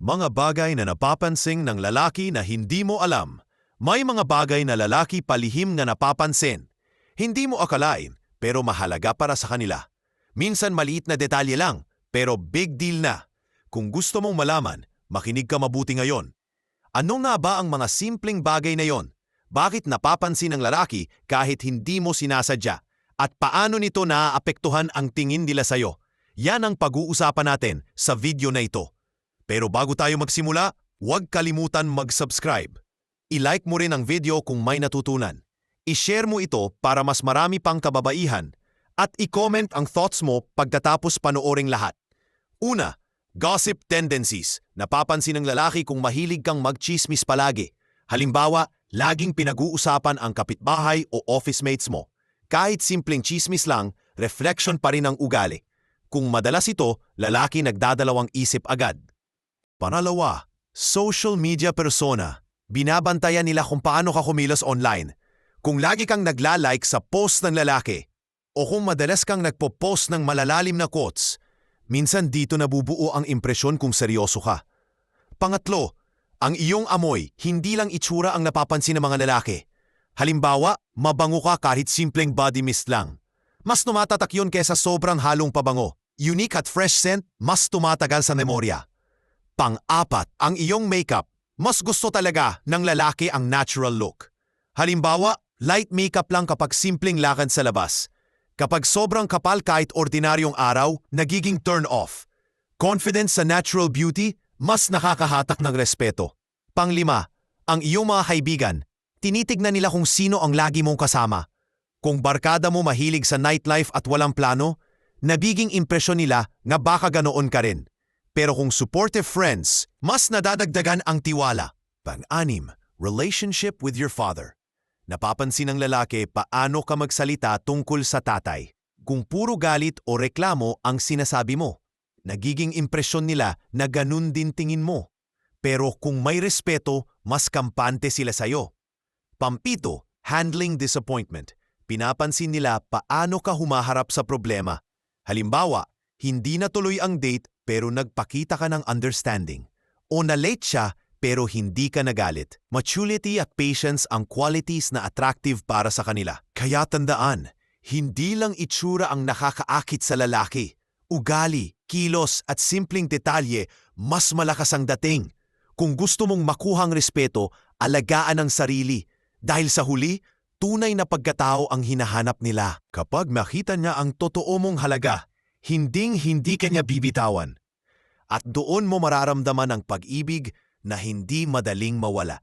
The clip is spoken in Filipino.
Mga bagay na napapansin ng lalaki na hindi mo alam. May mga bagay na lalaki palihim na napapansin. Hindi mo akalain, pero mahalaga para sa kanila. Minsan maliit na detalye lang, pero big deal na. Kung gusto mong malaman, makinig ka mabuti ngayon. Ano nga ba ang mga simpleng bagay na yon? Bakit napapansin ng lalaki kahit hindi mo sinasadya? At paano nito naaapektuhan ang tingin nila sa'yo? Yan ang pag-uusapan natin sa video na ito. Pero bago tayo magsimula, huwag kalimutan mag-subscribe. I-like mo rin ang video kung may natutunan. I-share mo ito para mas marami pang kababaihan at i-comment ang thoughts mo pagkatapos panooring lahat. Una, gossip tendencies. Napapansin ng lalaki kung mahilig kang magchismis palagi. Halimbawa, laging pinag-uusapan ang kapitbahay o office mates mo. Kahit simpleng chismis lang, reflection pa rin ang ugali. Kung madalas ito, lalaki nagdadalawang isip agad. Panalawa, social media persona. Binabantayan nila kung paano ka kumilos online. Kung lagi kang nagla-like sa post ng lalaki, o kung madalas kang nagpo-post ng malalalim na quotes, minsan dito nabubuo ang impresyon kung seryoso ka. Pangatlo, ang iyong amoy, hindi lang itsura ang napapansin ng mga lalaki. Halimbawa, mabango ka kahit simpleng body mist lang. Mas tumatatak yun kesa sobrang halong pabango. Unique at fresh scent, mas tumatagal sa memorya. Pang-apat, ang iyong makeup. Mas gusto talaga ng lalaki ang natural look. Halimbawa, light makeup lang kapag simpleng lakad sa labas. Kapag sobrang kapal kahit ordinaryong araw, nagiging turn off. Confidence sa natural beauty, mas nakakahatak ng respeto. Panglima, ang iyong mga kaibigan, tinitignan nila kung sino ang lagi mong kasama. Kung barkada mo mahilig sa nightlife at walang plano, nabiging impresyon nila nga baka ganoon ka rin. Pero kung supportive friends, mas nadadagdagan ang tiwala. Pang-anim, relationship with your father. Napapansin ng lalaki paano ka magsalita tungkol sa tatay. Kung puro galit o reklamo ang sinasabi mo, nagiging impresyon nila na ganun din tingin mo. Pero kung may respeto, mas kampante sila sa'yo. Pampito, handling disappointment. Pinapansin nila paano ka humaharap sa problema. Halimbawa, hindi natuloy ang date pero nagpakita ka ng understanding. O na-late siya pero hindi ka nagalit. Maturity at patience ang qualities na attractive para sa kanila. Kaya tandaan, hindi lang itsura ang nakakaakit sa lalaki. Ugali, kilos at simpleng detalye, mas malakas ang dating. Kung gusto mong makuhang respeto, alagaan ang sarili. Dahil sa huli, tunay na pagkatao ang hinahanap nila. Kapag makita niya ang totoo mong halaga, hinding-hindi ka niya bibitawan. At doon mo mararamdaman ang pag-ibig na hindi madaling mawala.